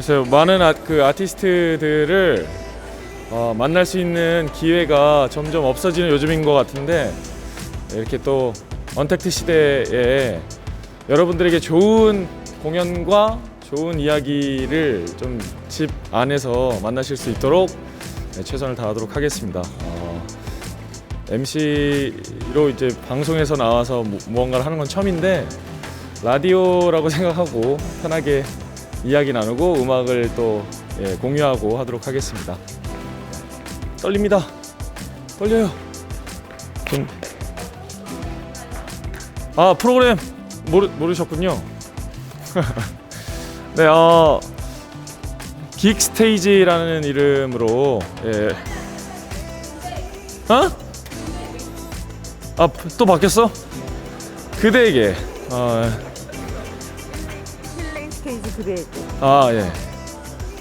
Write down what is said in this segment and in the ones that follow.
글쎄요 많은 아, 그 아티스트들을 어, 만날 수 있는 기회가 점점 없어지는 요즘인 것 같은데 이렇게 또 언택트 시대에 여러분들에게 좋은 공연과 좋은 이야기를 좀 집 안에서 만나실 수 있도록 네, 최선을 다하도록 하겠습니다. 어, MC로 이제 방송에서 나와서 무- 무언가를 하는 건 처음인데 라디오라고 생각하고 편하게 이야기 나누고 음악을 또 예, 공유하고 하도록 하겠습니다. 떨립니다. 떨려요. 좀... 아 프로그램 모르 모르셨군요. 네, 어, 긱 스테이지라는 이름으로 예. 어? 아또 바뀌었어? 그대에게 어, 스테이지 그레이드. 아 예.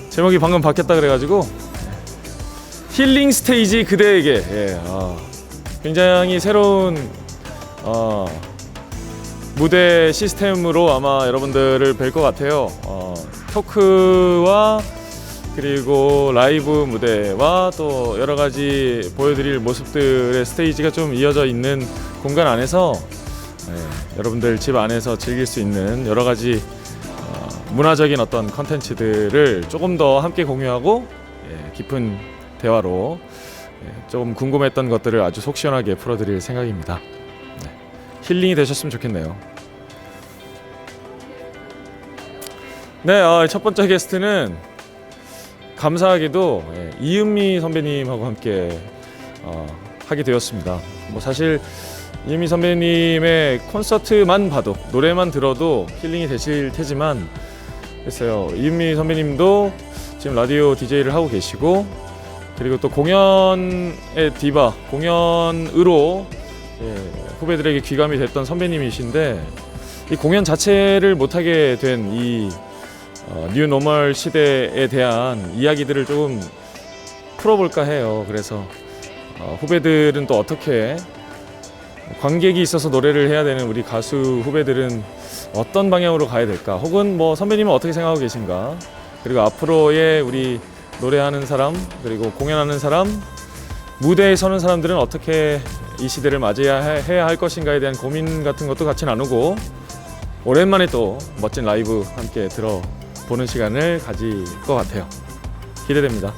제목이 방금 바뀌었다 그래가지고 힐링 스테이지 그대에게 예. 아, 굉장히 새로운 어, 무대 시스템으로 아마 여러분들을 뵐 것 같아요. 어, 토크와 그리고 라이브 무대와 또 여러 가지 보여드릴 모습들의 스테이지가 좀 이어져 있는 공간 안에서 예, 여러분들 집 안에서 즐길 수 있는 여러 가지 어, 문화적인 어떤 컨텐츠들을 조금 더 함께 공유하고 예, 깊은 대화로 예, 조금 궁금했던 것들을 아주 속 시원하게 풀어드릴 생각입니다. 네. 힐링이 되셨으면 좋겠네요. 네, 어, 첫 번째 게스트는 감사하게도 예, 이은미 선배님하고 함께 어, 하게 되었습니다. 뭐 사실 이은미 선배님의 콘서트만 봐도 노래만 들어도 힐링이 되실 테지만 글쎄요 이은미 선배님도 지금 라디오 DJ를 하고 계시고 그리고 또 공연의 디바 공연으로 예, 후배들에게 귀감이 됐던 선배님이신데 이 공연 자체를 못하게 된이뉴 노멀 시대에 대한 이야기들을 조금 풀어볼까 해요. 그래서 어, 후배들은 또 어떻게 관객이 있어서 노래를 해야 되는 우리 가수 후배들은 어떤 방향으로 가야 될까? 혹은 뭐 선배님은 어떻게 생각하고 계신가? 그리고 앞으로의 우리 노래하는 사람 그리고 공연하는 사람 무대에 서는 사람들은 어떻게 이 시대를 맞이해야 할 것인가에 대한 고민 같은 것도 같이 나누고 오랜만에 또 멋진 라이브 함께 들어보는 시간을 가질 것 같아요. 기대됩니다.